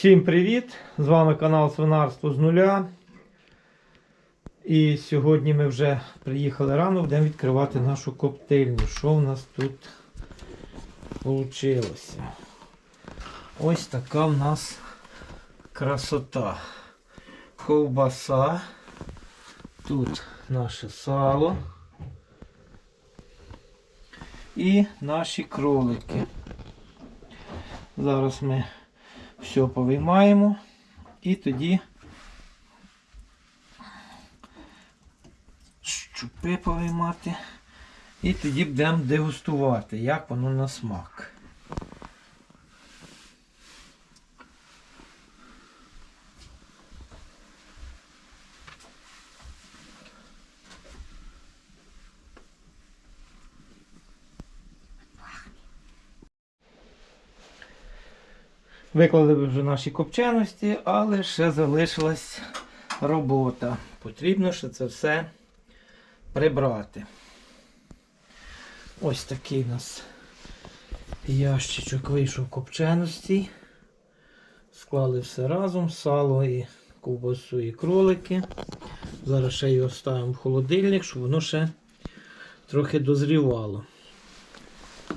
Всім привіт! З вами канал Свинарство з нуля. І сьогодні ми вже приїхали рано, будемо відкривати нашу коптильню. Що в нас тут вийшло? Ось така в нас красота. Ковбаса. Тут наше сало. І наші кролики. Зараз ми все повиймаємо і тоді щупи повиймати. І тоді будемо дегустувати, як воно на смак. Виклали вже наші копченості, але ще залишилась робота. Потрібно ще це все прибрати. Ось такий у нас ящичок вийшов копченості. Склали все разом, сало і ковбасу і кролики. Зараз ще його ставимо в холодильник, щоб воно ще трохи дозрівало.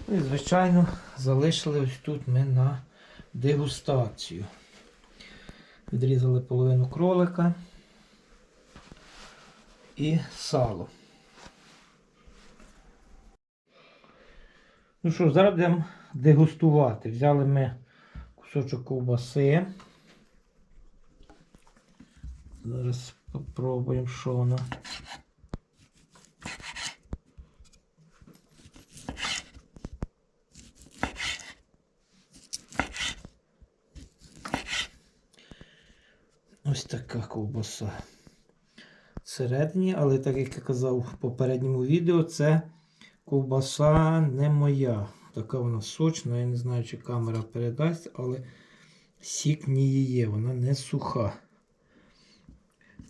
Ну І, звичайно, залишили ось тут ми на дегустацію. Відрізали половину кролика і сало. Ну що зараз будемо дегустувати. Взяли ми кусочок ковбаси. Зараз спробуємо, що воно. Ось така ковбаса. Всередині, але так як я казав в попередньому відео, це ковбаса не моя. Така вона сочна, я не знаю, чи камера передасть, але сік ній є, вона не суха.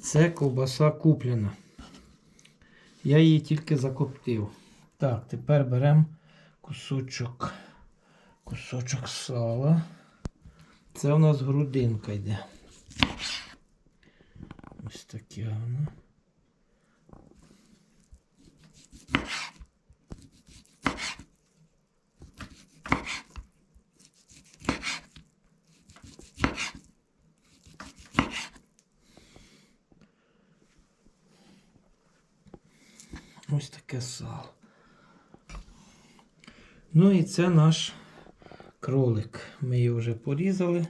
Це ковбаса куплена. Я її тільки закоптив. Так, тепер беремо кусочок, кусочок сала. Це у нас грудинка йде. Ось. Ось таке сало. Ну і це наш кролик. Ми його вже порізали.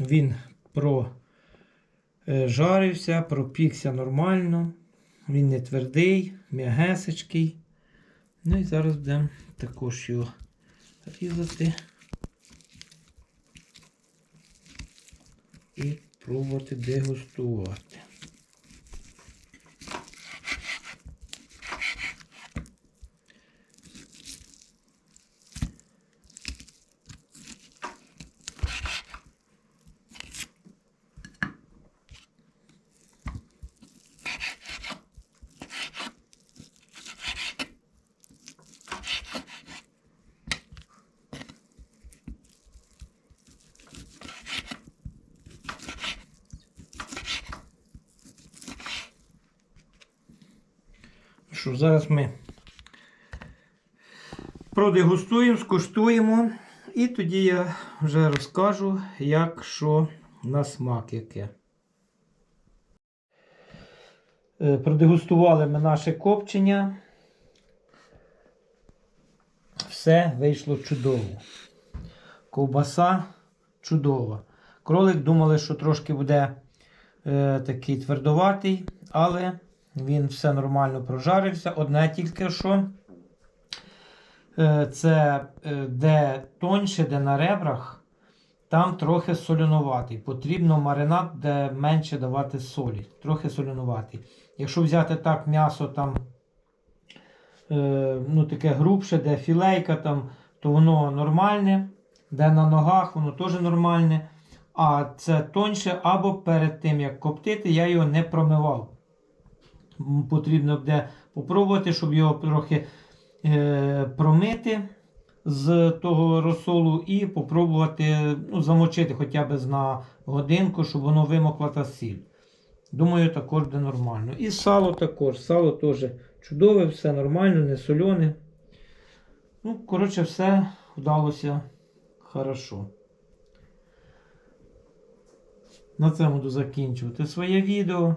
Він про жарився, пропікся нормально. Він не твердий, м'ягесечкий. Ну і зараз будемо також його різати і пробувати дегустувати. Що зараз ми продегустуємо, скуштуємо, і тоді я вже розкажу, як що на смак яке. Е, Продегустували ми наше копчення. Все вийшло чудово. Ковбаса чудова. Кролик думали, що трошки буде е, такий твердоватий, але він все нормально прожарився. Одне тільки що. е, Це е, де тоньше, де на ребрах, там трохи солюнуватий. Потрібно маринад, де менше давати солі. Трохи солюнуватий. Якщо взяти так м'ясо там, е, ну таке грубше, де філейка, там, то воно нормальне. Де на ногах, воно теж нормальне. А це тоньше, або перед тим, як коптити, я його не промивав. Потрібно буде попробувати, щоб його трохи е, промити. з того розсолу і попробувати ну, замочити хоча б на годинку, щоб воно вимокла та сіль. Думаю, також буде нормально. І сало також. Сало теж чудове, все нормально, не солене. Ну, коротше, все вдалося хорошо. На цьому буду закінчувати своє відео.